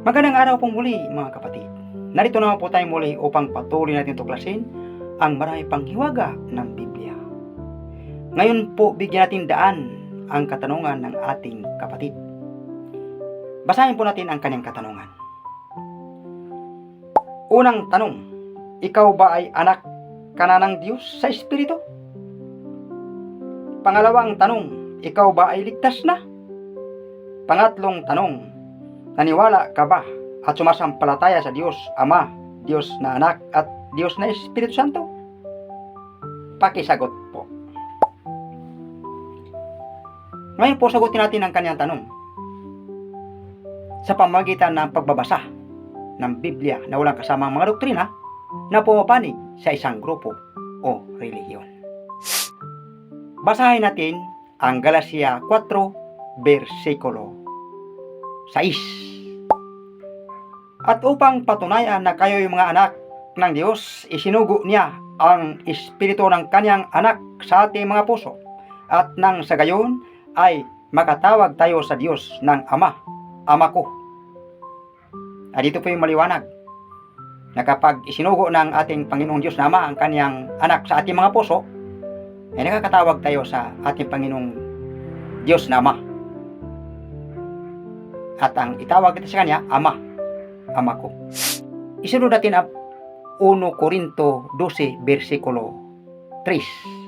Magandang araw pong muli mga kapatid. Narito naman po tayo muli upang patuloy natin tuklasin ang marami pang hiwaga ng Biblia. Ngayon po bigyan natin daan ang katanungan ng ating kapatid. Basahin po natin ang kanyang katanungan. Unang tanong, ikaw ba ay anak ka na ng Diyos sa Espiritu? Pangalawang tanong, ikaw ba ay ligtas na? Pangatlong tanong, naniwala ka ba at sumasampalataya sa Diyos Ama, Diyos na anak at Diyos na Espiritu Santo? Pakisagot po. Ngayon po sagutin natin ang kanyang tanong. Sa pamagitan ng pagbabasa ng Biblia na walang kasamang mga doktrina na pumapanig sa isang grupo o relihiyon. Basahin natin ang Galacia 4, versikulo 6. At upang patunayan na kayo'y mga anak ng Diyos, isinugo niya ang espiritu ng kanyang anak sa ating mga puso. At nang sa gayon ay makatawag tayo sa Diyos ng Ama, Ama ko. At dito po yung maliwanag na kapag isinugo ng ating Panginoong Diyos na Ama ang kanyang anak sa ating mga puso, ay nakakatawag tayo sa ating Panginoong Diyos na Ama. At ang itawag kita sa Kanya, Ama, Ama ko. Isunod natin ang 1 Korinto 12, versikulo 3.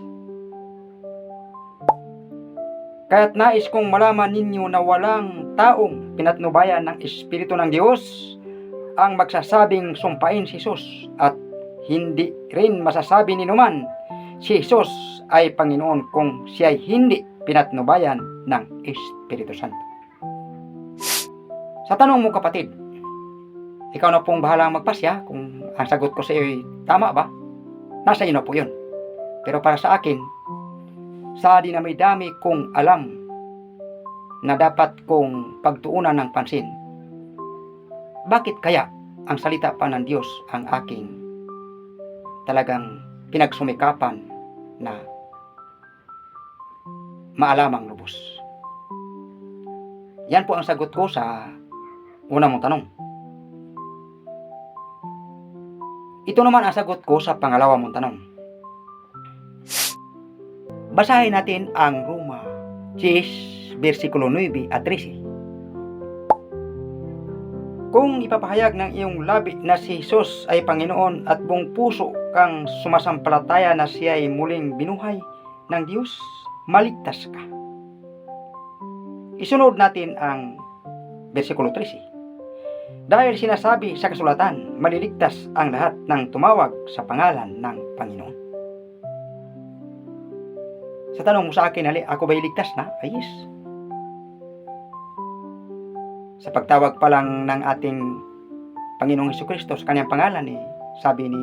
Kaya't nais kong malaman ninyo na walang taong pinatnubayan ng Espiritu ng Diyos ang magsasabing sumpain si Jesus at hindi rin masasabi ni numan si Jesus ay Panginoon kung siya ay hindi pinatnubayan ng Espiritu Santo. Sa tanong mo kapatid, ikaw na pong bahala magpasya kung ang sagot ko sa iyo ay tama ba? Nasa iyo na po yun. Pero para sa akin, sa dinami-dami kong alam na dapat kong pagtuunan ng pansin, bakit kaya ang salita pa ng Diyos ang aking talagang pinagsumikapan na maalamang lubos? Yan po ang sagot ko sa una mong tanong. Ito naman ang sagot ko sa pangalawa mong tanong. Basahin natin ang Roma 10, versikulo 9 at 13. Kung ipapahayag ng iyong labi na si Jesus ay Panginoon at buong puso kang sumasampalataya na siya ay muling binuhay ng Diyos, maligtas ka. Isunod natin ang versikulo 13. Dahil sinasabi sa kasulatan, maliligtas ang lahat ng tumawag sa pangalan ng Panginoon. Sa tanong mo sa akin, ali, ako ba'y ligtas na? Ay, yes. Sa pagtawag pa lang ng ating Panginoong Heso Kristo sa kanyang pangalan, eh, sabi ni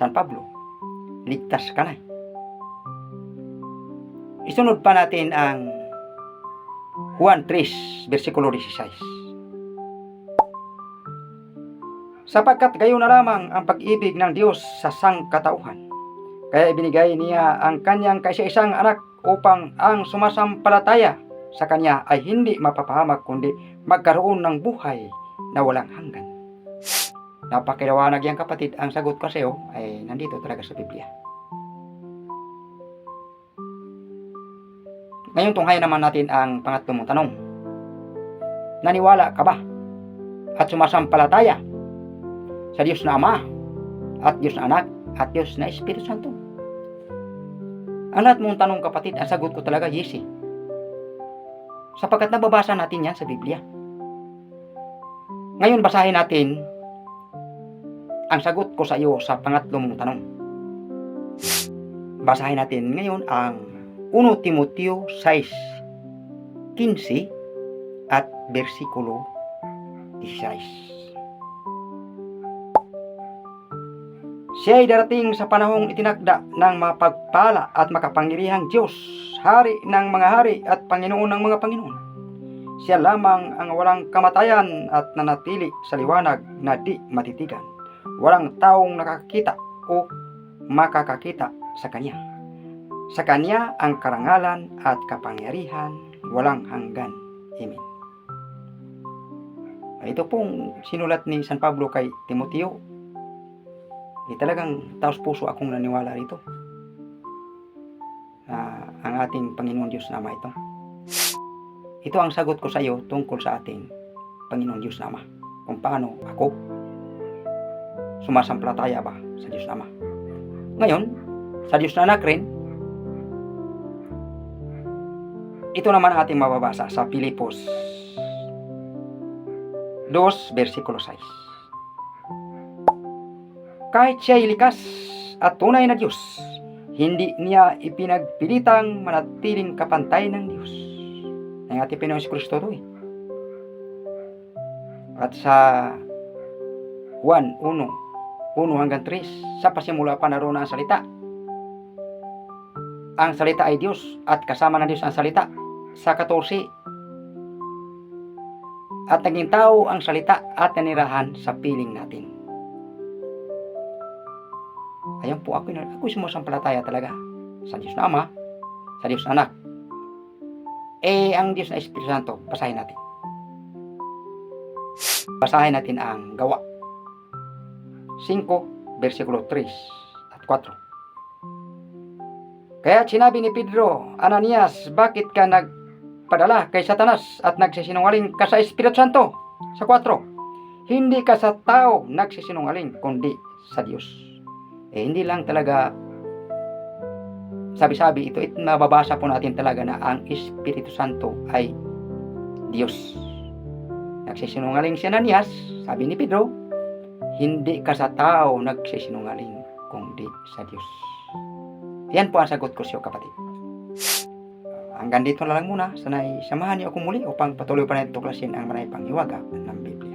San Pablo, ligtas ka na. Isunod pa natin ang Juan 3, versikulo 16. Sapagkat gayon na lamang ang pag-ibig ng Diyos sa sangkatauhan. Kaya ibinigay niya ang kanyang kaisa-isang anak upang ang sumasampalataya sa kanya ay hindi mapapahamak kundi magkaroon ng buhay na walang hanggan. Napakiliwanag yan kapatid, ang sagot sa iyo ay nandito talaga sa Biblia. Ngayon tunghayan naman natin ang pangatlong tanong. Naniwala ka ba at sumasampalataya sa Diyos na Ama at Diyos na Anak at Diyos na Espiritu Santo? Ang lahat mong tanong kapatid, ang sagot ko talaga yes eh. Sapagkat nababasa natin yan sa Biblia. Ngayon basahin natin ang sagot ko sa iyo sa pangatlong tanong. Basahin natin ngayon ang 1 Timoteo 6, 15 at versikulo 16. Siya ay darating sa panahong itinagda ng mapagpala at makapangyarihang Diyos, Hari ng mga hari at Panginoon ng mga Panginoon. Siya lamang ang walang kamatayan at nanatili sa liwanag na di matitigan. Walang taong nakakita o makakakita sa Kanya. Sa Kanya ang karangalan at kapangyarihan walang hanggan. Amen. Ito pong sinulat ni San Pablo kay Timoteo. Eh, talagang taos puso akong naniwala rito. Na ang ating Panginoon Diyos Nama ito. Ito ang sagot ko sa iyo tungkol sa ating Panginoon Diyos Nama. Kung paano ako sumasampalataya ba sa Diyos Nama. Ngayon, sa Diyos na rin, ito naman ang ating mababasa sa Pilipos 2, versikulo 6. Kahit siya'y likas at tunay na Diyos, hindi niya ipinagpilitang manatiling kapantay ng Diyos. Ang ating Pinoong si Kristo to eh. At sa Juan 1, 1 hanggang 3, sa pasimula pa naroon ang salita. Ang salita ay Diyos at kasama ng Diyos ang salita. Sa 14, at naging tao ang salita at nanirahan sa piling natin. Ayan po ako, ako sumusampalataya talaga sa Diyos na Ama, sa Diyos na Anak. Eh, ang Diyos na Espiritu Santo, basahin natin. Basahin natin ang gawa. 5, versikulo 3 at 4. Kaya sinabi ni Pedro, Ananias, bakit ka nagpadala kay Satanas at nagsisinungaling ka sa Espiritu Santo? Sa 4. Hindi ka sa tao nagsisinungaling, kundi sa Diyos. Eh, hindi lang talaga sabi-sabi ito, it, mababasa po natin talaga na ang Espiritu Santo ay Diyos. Nagsisinungaling si Ananias, sabi ni Pedro, hindi ka sa tao nagsisinungaling, kundi sa Diyos. Yan po ang sagot ko sa kapatid. Hanggang dito na lang muna. Sana'y samahan niyo ako muli upang patuloy pa natin tuklasin ang maraming panghiwaga ng Biblia.